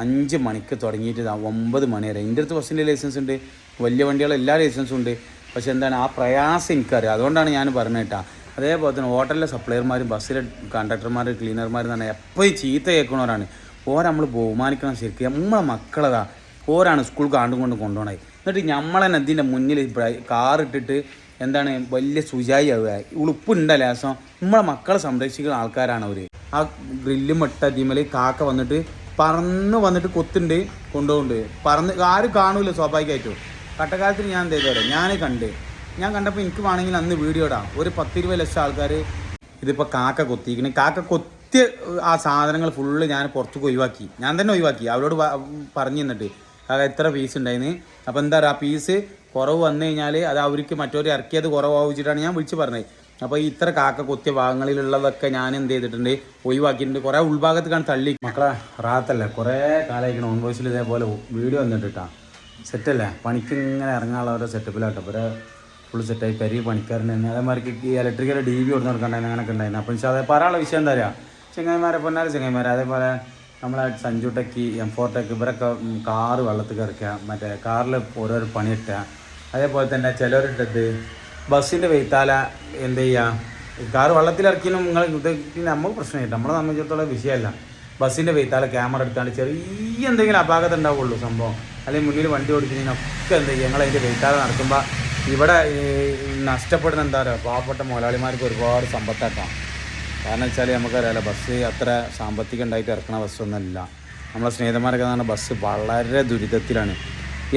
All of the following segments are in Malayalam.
അഞ്ച് മണിക്ക് തുടങ്ങിയിട്ട് ഇതാ ഒമ്പത് മണി വരെ. എന്റെ അടുത്ത് ബസ്സിന്റെ ലൈസൻസ് ഉണ്ട്. വലിയ വണ്ടികളെ എല്ലാ ലൈസൻസും ഉണ്ട്. പക്ഷെ എന്താണ് ആ പ്രയാസം എനിക്കറിയാം. അതുകൊണ്ടാണ് ഞാൻ പറഞ്ഞത് കേട്ടാ. അതേപോലെ തന്നെ ഹോട്ടലിലെ സപ്ലയർമാരും ബസ്സിലെ കണ്ടക്ടർമാരും ക്ലീനർമാരും പറഞ്ഞാൽ എപ്പോഴും ചീത്ത കേൾക്കണവരാണ് ഓരോ നമ്മൾ ബഹുമാനിക്കണം ശരിക്കും. നമ്മളെ മക്കളതാ. ഓരാണ് സ്കൂൾ കാണ്ടും കൊണ്ട് കൊണ്ടുപോകണത് എന്നിട്ട് നമ്മളെ ഇതിന്റെ മുന്നിൽ കാർ ഇട്ടിട്ട് എന്താണ് വലിയ സുജായി ആവുക. ഉളുപ്പുണ്ട ലേസം. നമ്മളെ മക്കളെ സംരക്ഷിക്കുന്ന ആൾക്കാരാണ് അവർ ആ ഗ്രില്ലും ഇട്ട അതിമേൽ കാക്ക വന്നിട്ട് പറന്ന് വന്നിട്ട് കൊത്തുണ്ട് കൊണ്ടുപോകുന്നുണ്ട്. പറന്ന് ആരും കാണൂല സ്വാഭാവികമായിട്ടും. കട്ടക്കാലത്തിന് ഞാൻ എന്ത് ചെയ്തോടെ ഞാൻ കണ്ട്. ഞാൻ കണ്ടപ്പോൾ എനിക്ക് വേണമെങ്കിൽ അന്ന് വീഡിയോ ഇടാം. ഒരു പത്തിരുപത് ലക്ഷം ആൾക്കാർ ഇതിപ്പോൾ കാക്ക കൊത്തിയിരിക്കണേ കാക്ക കൊത്തിയ ആ സാധനങ്ങൾ ഫുള്ള് ഞാൻ പുറത്തേക്ക് ഒഴിവാക്കി. ഞാൻ തന്നെ ഒഴിവാക്കി. അവരോട് പറഞ്ഞു തന്നിട്ട്. കാക്ക എത്ര പീസ് ഉണ്ടായിന്. അപ്പോൾ എന്താ പറയുക ആ പീസ് കുറവ് വന്നു കഴിഞ്ഞാൽ അത് അവർക്ക് മറ്റൊരു ഇറക്കിയത് കുറവാവിച്ചിട്ടാണ് ഞാൻ വിളിച്ച് പറഞ്ഞത്. അപ്പോൾ ഈ ഇത്ര കാക്ക കൊത്തിയ ഭാഗങ്ങളിലുള്ളതൊക്കെ ഞാൻ എന്ത് ചെയ്തിട്ടുണ്ട് ഒഴിവാക്കിയിട്ടുണ്ട്. ഉൾഭാഗത്ത് കാണാൻ തള്ളി. മക്കളെ റാത്തല്ലേ? കുറേ കാലമായിരിക്കണം ഓൺ വോയിസിൽ ഇതേപോലെ വീഡിയോ വന്നിട്ടിട്ടാ. സെറ്റല്ലേ? പണിക്ക് ഇങ്ങനെ ഇറങ്ങാനുള്ള ഓരോ സെറ്റപ്പിലാട്ടോ ഇവരെ ഫുൾ സെറ്റായി പരി പണിക്കാരൻ തന്നെ. അതേമാതിരി ഈ ഇലക്ട്രിക്കൽ ഡി ബി കൊടുത്ത് നടക്കണ്ടായിരുന്നു അങ്ങനെയൊക്കെ ഉണ്ടായിരുന്നു. അപ്പം പക്ഷേ അതേ പറയാനുള്ള വിഷയം എന്താ പറയുക ചെങ്ങായിമാരെ പൊന്നാൽ ചെങ്ങായിമാരെ. അതേപോലെ നമ്മളെ Sanju tech M four tech ഇവരൊക്കെ കാറ് വെള്ളത്തിൽ കിടക്കുക മറ്റേ കാറിൽ ഓരോരോ പണിയിട്ടുക അതേപോലെ തന്നെ ചിലവരിട്ടത് ബസ്സിന്റെ വെയ്ത്താല എന്ത് ചെയ്യുക കാറ് വെള്ളത്തിലിറക്കിയും നിങ്ങൾ ഇത് നമുക്ക് പ്രശ്നമില്ല നമ്മളെ സംബന്ധിച്ചിടത്തോളം വിഷയമല്ല. ബസ്സിന്റെ വെയ്ത്താല ക്യാമറ എടുത്താണ്ട് ചെറിയ എന്തെങ്കിലും അപാകത ഉണ്ടാവുള്ളൂ സംഭവം. അല്ലെങ്കിൽ മുന്നിൽ വണ്ടി ഓടിക്കുന്നതിനൊക്കെ എന്ത് ചെയ്യുക ഞങ്ങൾ അതിന്റെ വെയ്ത്താല നടക്കുമ്പോൾ ഇവിടെ നഷ്ടപ്പെടുന്ന എന്താ പറയുക പാവപ്പെട്ട മുതലാളിമാർക്ക് ഒരുപാട് സമ്പത്താക്കാം കാരണം വെച്ചാൽ നമുക്കറിയാലോ ബസ് അത്ര സാമ്പത്തികം ഉണ്ടായിട്ട് ഇറക്കുന്ന ബസ്സൊന്നുമല്ല. നമ്മളെ സ്നേഹിതന്മാരൊക്കെ പറഞ്ഞാൽ ബസ് വളരെ ദുരിതത്തിലാണ്.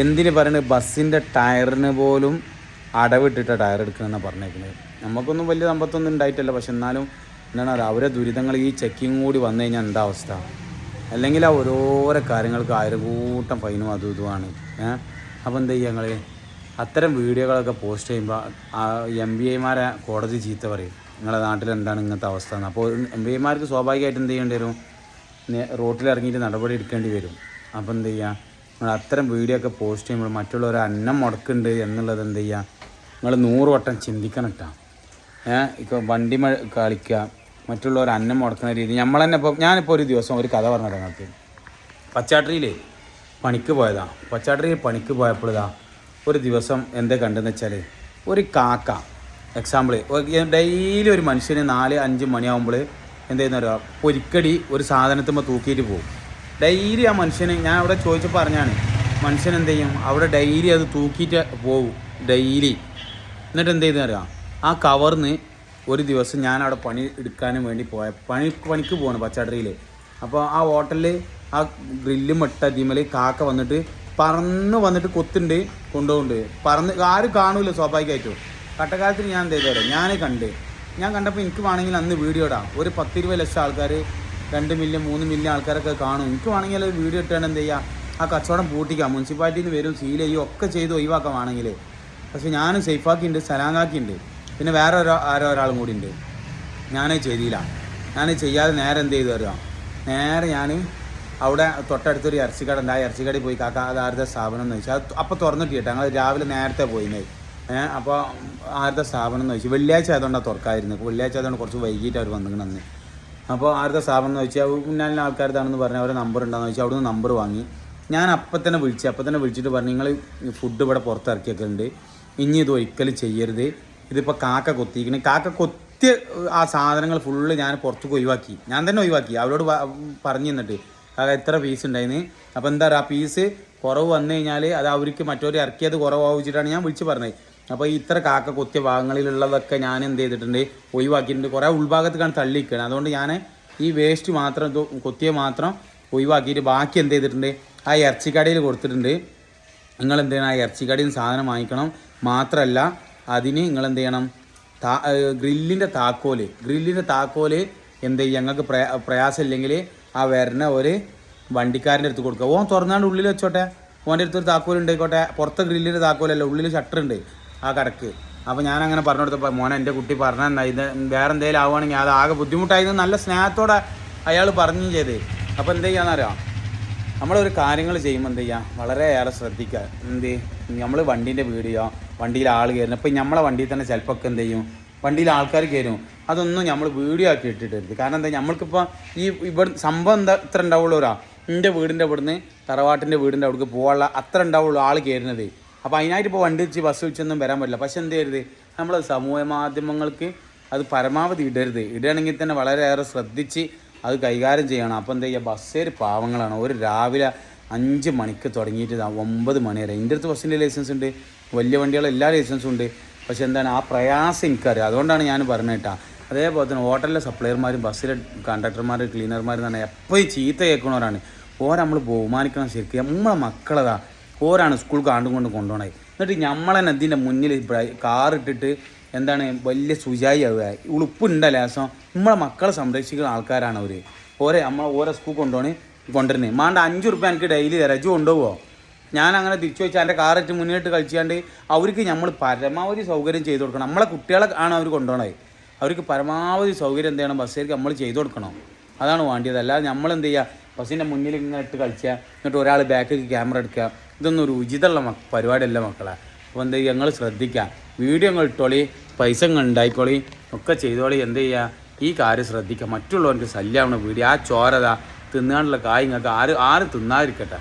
എന്തിന് പറയുന്നത് ബസ്സിന്റെ ടയറിന് പോലും അടവിട്ടിട്ട ടയർ എടുക്കണമെന്നാണ് പറഞ്ഞേക്കുന്നത് നമുക്കൊന്നും വലിയ സമ്പത്തൊന്നും ഉണ്ടായിട്ടില്ല. പക്ഷെ എന്നാലും എന്താണ് അവരെ ദുരിതങ്ങൾ ഈ ചെക്കിങ് കൂടി വന്നു കഴിഞ്ഞാൽ എന്താ അവസ്ഥ? അല്ലെങ്കിൽ ആ ഓരോരോ കാര്യങ്ങൾക്ക് ആയിരം കൂട്ടം ഫൈനും അതും ഇതുമാണ്. ഏഹ് അപ്പോൾ എന്താ ചെയ്യുക ഞങ്ങൾ അത്തരം വീഡിയോകളൊക്കെ പോസ്റ്റ് ചെയ്യുമ്പോൾ ആ എം ബി ഐമാരെ കോടതി ചീത്ത പറയും. നിങ്ങളുടെ നാട്ടിൽ എന്താണ് ഇങ്ങനത്തെ അവസ്ഥ എന്ന്. അപ്പോൾ എം ബി ഐമാർക്ക് സ്വാഭാവികമായിട്ട് എന്ത് ചെയ്യേണ്ടി വരും? റോട്ടിൽ ഇറങ്ങിയിട്ട് നടപടി എടുക്കേണ്ടി വരും. അപ്പോൾ എന്ത് ചെയ്യുക നിങ്ങൾ അത്തരം വീഡിയോ ഒക്കെ പോസ്റ്റ് ചെയ്യുമ്പോൾ മറ്റുള്ളവർ അന്നം മുടക്കുന്നുണ്ട് എന്നുള്ളത് എന്ത് ചെയ്യുക നിങ്ങൾ നൂറ് വട്ടം ചിന്തിക്കണം കേട്ടോ ഏഹ് ഇപ്പോൾ വണ്ടി മ കളിക്കുക മറ്റുള്ളവർ അന്നം മുടക്കുന്ന രീതി. നമ്മൾ തന്നെ ഇപ്പോൾ ഞാനിപ്പോൾ ഒരു ദിവസം ഒരു കഥ പറഞ്ഞു നിങ്ങൾക്ക്. പച്ചാട്രിയിൽ പണിക്ക് പോയതാ. പച്ചാട്ടറിയിൽ പണിക്ക് പോയപ്പോഴതാ ഒരു ദിവസം എന്താ കണ്ടെന്ന് വെച്ചാൽ ഒരു കാക്ക എക്സാമ്പിൾ ഡെയിലി ഒരു മനുഷ്യന് നാല് അഞ്ച് മണിയാകുമ്പോൾ എന്ത് ചെയ്യുന്ന പറയുക പൊരിക്കടി ഒരു സാധനത്തുമ്പോൾ തൂക്കിയിട്ട് പോകും ഡെയിലി ആ മനുഷ്യന് ഞാൻ അവിടെ ചോദിച്ചപ്പോൾ പറഞ്ഞാണ് മനുഷ്യൻ എന്ത് ചെയ്യും? അവിടെ ഡെയിലി അത് തൂക്കിയിട്ട് പോകും ഡെയിലി. എന്നിട്ട് എന്ത് ചെയ്തെന്ന് അറിയാം ആ കവർന്ന് ഒരു ദിവസം ഞാൻ അവിടെ പണി എടുക്കാനും വേണ്ടി പോയ പണി പണിക്ക് പോവാണ് പച്ചടറിയിൽ അപ്പോൾ ആ ഹോട്ടലിൽ ആ ഗ്രില്ലും ഇട്ട അതിമേൽ കാക്ക വന്നിട്ട് പറന്ന് വന്നിട്ട് കൊത്തുണ്ട് കൊണ്ടുപോകുന്നുണ്ട് പറന്ന് ആരും കാണൂല സ്വാഭാവികമായിട്ടും കട്ടക്കാലത്തിന് ഞാൻ എന്ത് ചെയ്തോടെ? ഞാൻ കണ്ട്. ഞാൻ കണ്ടപ്പോൾ എനിക്ക് വേണമെങ്കിൽ അന്ന് വീഡിയോ ഇടാം. ഒരു പത്തിരുപത് ലക്ഷം ആൾക്കാർ രണ്ട് മില്യൺ മൂന്ന് മില്യൺ ആൾക്കാരൊക്കെ കാണും. എനിക്ക് വേണമെങ്കിൽ ഒരു വീഡിയോ ഇട്ടാണ് എന്ത് ചെയ്യുക ആ കച്ചവടം പൂട്ടിക്കാം. മുനിസിപ്പാലിറ്റിയിൽ നിന്ന് വരും സീൽ ചെയ്യും ഒക്കെ ചെയ്ത് ഒഴിവാക്കാം വേണമെങ്കിൽ പക്ഷെ ഞാനും സേഫാക്കിയിട്ടുണ്ട് ഉണ്ട് പിന്നെ വേറെ ഒരാ ആരോ ഒരാളും കൂടി ഉണ്ട് ഞാൻ ചെയ്തില്ല. ഞാൻ ചെയ്യാതെ നേരെ എന്ത് ചെയ്തു തരുക നേരെ ഞാൻ അവിടെ തൊട്ടടുത്തൊരു ഇറച്ചിക്കട ഉണ്ട്. ആ ഇറച്ചിക്കടയിൽ പോയി കാക്ക അത് ആരുടെ സ്ഥാപനം എന്ന് വെച്ചാൽ അത് അപ്പോൾ തുറന്നിട്ട് കേട്ടോ ഞങ്ങൾ രാവിലെ നേരത്തെ പോയി ഏഹ് അപ്പോൾ ആരുടെ സ്ഥാപനം എന്ന് ചോദിച്ചു. വെള്ളിയാഴ്ച ആയതുകൊണ്ടാണ് തുറക്കായിരുന്നു വെള്ളിയാഴ്ച ആയതുകൊണ്ട് കുറച്ച് വൈകിട്ട് അവർ വന്നിക്കണമെന്ന് അപ്പോൾ ആരുടെ സ്ഥാപനം എന്ന് വെച്ചാൽ മുന്നാലിന് ആൾക്കാരുതാണെന്ന് പറഞ്ഞാൽ അവരെ നമ്പർ ഉണ്ടാന്ന് വെച്ചാൽ അവിടുന്ന് നമ്പർ വാങ്ങി. ഞാൻ അപ്പം തന്നെ വിളിച്ചു അപ്പം തന്നെ വിളിച്ചിട്ട് പറഞ്ഞു നിങ്ങൾ ഫുഡ് ഇവിടെ പുറത്തിറക്കിയൊക്കെ ഉണ്ട് ഇനി ഇത് ഒരിക്കലും ചെയ്യരുത്. ഇതിപ്പോൾ കാക്ക കൊത്തിയിരിക്കണ. കാക്ക കൊത്തിയ ആ സാധനങ്ങൾ ഫുള്ള് ഞാൻ പുറത്തേക്ക് ഒഴിവാക്കി. ഞാൻ തന്നെ ഒഴിവാക്കി. അവരോട് പറഞ്ഞു തന്നിട്ട്. കാക്ക എത്ര പീസ് ഉണ്ടായിന്ന് അപ്പോൾ എന്താ പറയുക ആ പീസ് കുറവ് വന്നു കഴിഞ്ഞാൽ അത് അവർക്ക് മറ്റൊരു ഇറക്കിയത് കുറവാവിച്ചിട്ടാണ് ഞാൻ വിളിച്ച് പറഞ്ഞത്. അപ്പോൾ ഇത്ര കാക്ക കൊത്തിയ ഭാഗങ്ങളിലുള്ളതൊക്കെ ഞാൻ എന്ത് ചെയ്തിട്ടുണ്ട് ഒഴിവാക്കിയിട്ടുണ്ട്. കുറേ ഉൾഭാഗത്തേക്കാണ് തള്ളിയിരിക്കുകയാണ് അതുകൊണ്ട് ഞാൻ ഈ വേസ്റ്റ് മാത്രം കൊത്തിയ മാത്രം ഒഴിവാക്കിയിട്ട് ബാക്കി എന്ത് ചെയ്തിട്ടുണ്ട് ആ ഇറച്ചിക്കടയിൽ കൊടുത്തിട്ടുണ്ട്. നിങ്ങൾ എന്ത് ചെയ്യണം? ആ ഇറച്ചിക്കടയിൽ സാധനം വാങ്ങിക്കണം. മാത്രമല്ല അതിന് നിങ്ങൾ എന്ത് ചെയ്യണം താ ഗ്രില്ലിന്റെ താക്കോൽ. ഗ്രില്ലിന്റെ താക്കോൽ എന്ത് ചെയ്യും ഞങ്ങൾക്ക് പ്രയാ പ്രയാസമില്ലെങ്കിൽ ആ വരുന്ന ഒരു വണ്ടിക്കാരന്റെ അടുത്ത് കൊടുക്കുക. ഓൻ തുറന്നാണ്ട് ഉള്ളിൽ വെച്ചോട്ടെ. ഓന്റെ അടുത്തൊരു താക്കോൽ ഉണ്ടായിക്കോട്ടെ. പുറത്തെ ഗ്രില്ലിന്റെ താക്കോലല്ല ഉള്ളിൽ ഷട്ടർ ഉണ്ട് ആ കടക്ക്. അപ്പോൾ ഞാൻ അങ്ങനെ പറഞ്ഞു കൊടുത്തപ്പോൾ മോനെ എന്റെ കുട്ടി പറഞ്ഞാൽ ഇത് വേറെ എന്തെങ്കിലും ആവുകയാണെങ്കിൽ അത് ആകെ ബുദ്ധിമുട്ടായിരുന്നു നല്ല സ്നേഹത്തോടെ അയാൾ പറഞ്ഞു ചെയ്ത്. അപ്പോൾ എന്ത് ചെയ്യാന്നറിയാം നമ്മളൊരു കാര്യങ്ങൾ ചെയ്യുമ്പോൾ എന്ത് വളരെ വളരെയേറെ ശ്രദ്ധിക്കുക. എന്ത്? നമ്മൾ വണ്ടീന്റെ വീഡിയോ വണ്ടിയിൽ ആൾ കയറുന്നത് അപ്പോൾ നമ്മളെ വണ്ടിയിൽ തന്നെ ചിലപ്പോൾ എന്ത് ചെയ്യും? വണ്ടിയിൽ ആൾക്കാർ കയറും. അതൊന്നും നമ്മൾ വീഡിയോ ആക്കി ഇട്ടിട്ടരുത്. കാരണം എന്താ നമ്മൾക്കിപ്പോൾ ഈ ഇവിടെ സംഭവം എന്താ ഇത്ര ഉണ്ടാവുള്ളൂ ഒരാ എന്റെ വീടിന്റെ അവിടുന്ന് തറവാട്ടിന്റെ വീടിന്റെ അവിടേക്ക് പോകാനുള്ള അത്ര ഉണ്ടാവുള്ളൂ ആൾ കയറുന്നത്. അപ്പോൾ അതിനായിട്ട് ഇപ്പോൾ വണ്ടി വെച്ച് ബസ് വെച്ചൊന്നും വരാൻ പറ്റില്ല. പക്ഷെ എന്ത് ചെയ്യരുത്? നമ്മൾ സമൂഹ മാധ്യമങ്ങൾക്ക് അത് പരമാവധി ഇടരുത്. ഇടുകയാണെങ്കിൽ തന്നെ വളരെയേറെ ശ്രദ്ധിച്ച് അത് കൈകാര്യം ചെയ്യണം. അപ്പോൾ എന്താ ചെയ്യുക? ബസ്സേര് പാവങ്ങളാണ്. ഒരു രാവിലെ അഞ്ച് മണിക്ക് തുടങ്ങിയിട്ട് ഒമ്പത് മണി വരെ. എന്റെ അടുത്ത് ബസ്സിന്റെ ലൈസൻസ് ഉണ്ട്. വലിയ വണ്ടികൾ എല്ലാ ലൈസൻസും ഉണ്ട്. പക്ഷെ എന്താണ് ആ പ്രയാസം എനിക്കറിയാം. അതുകൊണ്ടാണ് ഞാൻ പറഞ്ഞത് കേട്ടോ. അതേപോലെ തന്നെ ഹോട്ടലിലെ സപ്ലയർമാരും ബസ്സിലെ കണ്ടക്ടർമാർ ക്ലീനർമാരും പറഞ്ഞാൽ എപ്പോഴും ചീത്ത കേൾക്കുന്നവരാണ്. ഓരോ നമ്മൾ ബഹുമാനിക്കണം ശരിക്കും. നമ്മളെ മക്കളതാ. ഓരാണ് സ്കൂൾ കാണ്ടും കൊണ്ട് കൊണ്ടുപോകണത് എന്നിട്ട് നമ്മളെ ഇതിന്റെ മുന്നിൽ കാറിട്ടിട്ട് എന്താണ് വലിയ സുജായി ആവുക. ഉളുപ്പുണ്ട ലേസം. നമ്മളെ മക്കളെ സംരക്ഷിക്കുന്ന ആൾക്കാരാണ് അവർ ഓരോ നമ്മൾ ഓരോ സ്കൂൾ കൊണ്ടുപോകണേ കൊണ്ടുവരുന്നത്. മാണ്ട അഞ്ച് റുപ്യ എനിക്ക് ഡെയിലി തരാം. അജു കൊണ്ടുപോകുമോ ഞാൻ അങ്ങനെ തിരിച്ചു വെച്ചാൽ എന്റെ കാറിട്ട് മുന്നിട്ട് കളിച്ചാണ്ട് അവർക്ക് നമ്മൾ പരമാവധി സൗകര്യം ചെയ്തു കൊടുക്കണം. നമ്മളെ കുട്ടികളെ ആണ് അവർ കൊണ്ടുപോകണത് അവർക്ക് പരമാവധി സൗകര്യം എന്ത് ചെയ്യണം? ബസ്സിലേക്ക് നമ്മൾ ചെയ്തു കൊടുക്കണം. അതാണ് വേണ്ടിയത്. അല്ലാതെ നമ്മൾ എന്ത് ചെയ്യുക ബസ്സിന്റെ മുന്നിൽ ഇങ്ങനെ ഇട്ട് കളിക്കുക എന്നിട്ട് ഒരാൾ ബാക്കിൽ ക്യാമറ എടുക്കുക ഇതൊന്നും ഒരു ഉചിതമുള്ള പരിപാടിയല്ല മക്കളെ. അപ്പോൾ എന്ത് ചെയ്യുക ഞങ്ങൾ ശ്രദ്ധിക്കുക വീഡിയോ ഞങ്ങൾ ഇട്ടോളി പൈസ ഉണ്ടായിക്കോളി ഒക്കെ ചെയ്തോളി. എന്ത് ചെയ്യുക ഈ കാര്യം ശ്രദ്ധിക്കുക മറ്റുള്ളവർക്ക് ശല്യമാണ് വീഡിയോ. ആ ചോരത തിന്നാനുള്ള കായ് നിങ്ങൾക്ക് ആര് ആര് തിന്നാതിരിക്കട്ടെ?